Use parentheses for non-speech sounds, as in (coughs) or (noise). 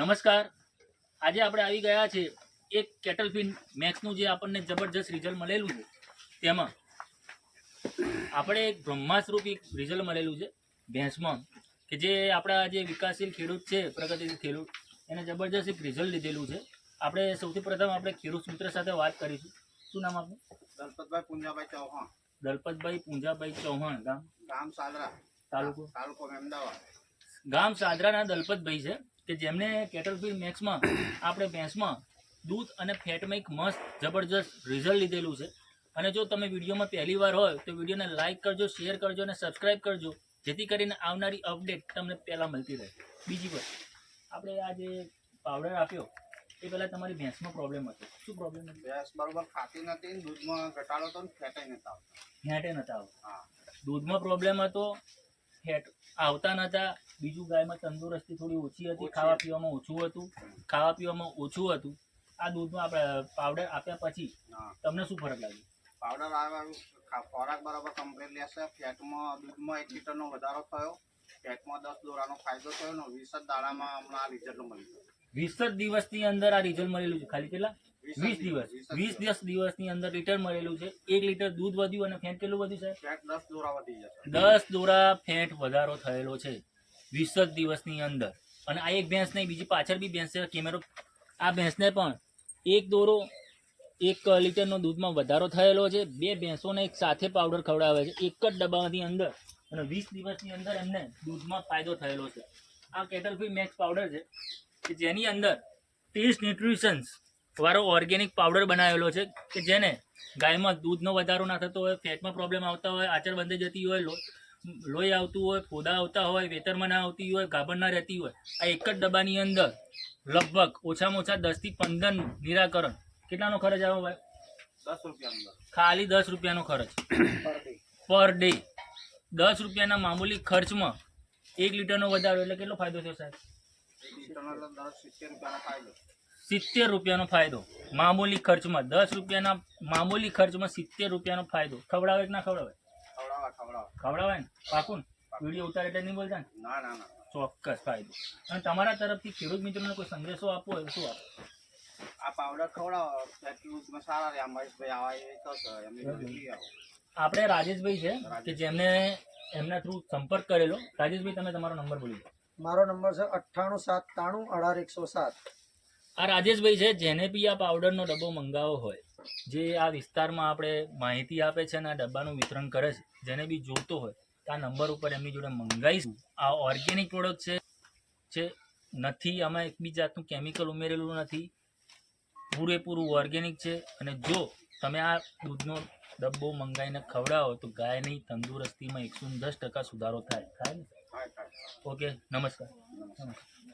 નમસ્કાર. આજે આપણે આવી ગયા છે એક કેટલફિન મેક્સનું જે આપણને જબરજસ્ત રિઝલ્ટ મળેલું છે. તેમાં આપણે એક બ્રહ્માસ્વરૂપ એક રિઝલ્ટ મળેલું છે ભેંસમાં કે જે આપણા જે વિકાસશીલ ખેડૂત છે પ્રગતિશીલ ખેડૂત એને જબરજસ્ત એક રિઝલ્ટ લીધેલું છે. આપણે સૌથી પ્રથમ આપણે ખેડૂત મિત્ર સાથે વાત કરીશું. શું નામ આપનું? દલપતભાઈ પુંજાભાઈ ચૌહાણ. દલપતભાઈ પૂંજાભાઈ ચૌહાણ ગામ? ગામ સાદરા. તાલુકો? તાલુકો અમદાવાદ ગામ સાદરાના દલપતભાઈ છે. કે જેમને કેટલફિલ મેક્સમાં (coughs) આપણે ભેંસમાં દૂધ અને ફેટમાં એક મસ્ત જબરજસ્ત રિઝલ્ટ લીધેલું છે. અને જો તમે વિડીયોમાં પહેલી વાર હોય તો વિડીયોને લાઇક કરજો શેર કરજો અને સબસ્ક્રાઇબ કરજો. જેથી કરીને આવનારી અપડેટ તમને પહેલાં મળતી રહે. બીજી વાત આપણે આ જે પાવડર આપ્યો એ પહેલાં તમારી ભેંસમાં પ્રોબ્લેમ હતો. શું પ્રોબ્લેમ હતો? ભેંસ બરોબર ખાતી નથી દૂધમાં ઘટાડો તો ને ફેટાઈ નતા આવતો. ફેટે નતા આવતો. હા. દૂધમાં પ્રોબ્લેમ હતો ફેટ આવતા નતા બીજું ગાયમાં તંદુરસ્તી થોડી ઓછી હતી. ખાવા પીવામાં ઓછું હતું. ખાવા પીવામાં ઓછું હતું. આ દૂધમાં આપણે પાવડર આપ્યા પછી તમને શું ફરક લાગ્યો? પાવડર આવ્યા ખોરાક બરાબર કમ્પ્લીટ લેશે. ફેટમાં દૂધમાં એક લીટરનો વધારો થયો. ફેટમાં દસ દોરાનો ફાયદો થયો ને વીસ જ દાડામાં હમણાં આ રિઝલ્ટ મળી ગયું. વીસ જ દિવસની અંદર આ રિઝલ્ટ મળેલું છે. ખાલી કેટલા? વીસ દિવસ. વીસ દસ દિવસની અંદર રિટર્ન મળેલું છે. એક લીટર દૂધ વધ્યું અને ફેટ કેટલું વધ્યું છે દસ દોરા વધી જશે દસ દોરા ફેટ વધારો થયેલો છે વીસ જ દિવસની અંદર. અને આ એક ભેંસ નહીં બીજી પાછળ બી ભેંસ છે કેમેરો. આ ભેંસને પણ એક દોરો એક લીટરનો દૂધમાં વધારો થયેલો છે. બે ભેંસોને એક સાથે પાવડર ખવડાવે છે. એક જ ડબ્બાની અંદર. અને વીસ દિવસની અંદર એમને દૂધમાં ફાયદો થયેલો છે. આ કેટલફી મેક્સ પાવડર છે કે જેની અંદર ત્રીસ ન્યુટ્રિશન્સ વાળો ઓર્ગેનિક પાવડર બનાવેલો છે કે જેને ગાયમાં દૂધનો વધારો ના થતો હોય ફેટમાં પ્રોબ્લેમ આવતા હોય આચર બંધ જતી હોય લોહી આવતું હોય ફોદા આવતા હોય વેતરમાં ના આવતી હોય ગાભણ ના રહેતી હોય આ એક જ ડબ્બાની અંદર લગભગ ઓછામાં ઓછા દસથી પંદર નિરાકરણ. કેટલાનો ખર્ચ આવે ભાઈ? દસ રૂપિયા ખાલી દસ રૂપિયાનો ખર્ચ. પર ડે દસ રૂપિયાના મામૂલી ખર્ચમાં એક લીટરનો વધારો એટલે કેટલો ફાયદો થયો સાહેબ? સિત્તેર રૂપિયાનો ફાયદો. મામૂલી ખર્ચમાં દસ રૂપિયાના મામૂલી ખર્ચમાં સિત્તેર રૂપિયાનો ફાયદો. ખવડાવે કે ના ખવડાવે? ખવડાવા ખવડાવા. ખવડાવે ને? પાકું વીડિયો ઉતારે એટલે નહીં બોલતા ને? ના ના ના. ચોક્કસ ફાયદો. અને તમારા તરફથી ખેડૂત મિત્રોને કોઈ સંદેશો આપવો હોય શું આપો? આ પાવડર ખવડાવો. દૂધમાં સારા રહે મહેશભાઈ આવા એ થશે એમની જોડે લઈ આવો. આપણે રાજેશભાઈ છે કે જેમને એમના થ્રુ સંપર્ક કરેલો. રાજેશભાઈ તમે તમારો નંબર બોલી દો. મારો નંબર છે અઠ્ઠાણું સાત ત્રાણું અઢાર એકસો સાત. આ રાજેશભાઈ છે જેને બી આ પાવડરનો ડબ્બો મંગાવો હોય જે આ વિસ્તારમાં આપણે માહિતી આપે છે અને આ ડબ્બાનું વિતરણ કરે છે જેને બી જોતો હોય તો આ નંબર ઉપર એમની જોડે મંગાવીશું. આ ઓર્ગેનિક પ્રોડક્ટ છે છે નથી આમાં એક બી જાતનું કેમિકલ ઉમેરેલું નથી. પૂરેપૂરું ઓર્ગેનિક છે અને જો તમે આ દૂધનો ડબ્બો મંગાવીને ખવડાવો તો ગાયની તંદુરસ્તીમાં એકસો દસ ટકા સુધારો થાય. થાય ને? થાય થાય. ઓકે નમસ્કાર. નમસ્કાર.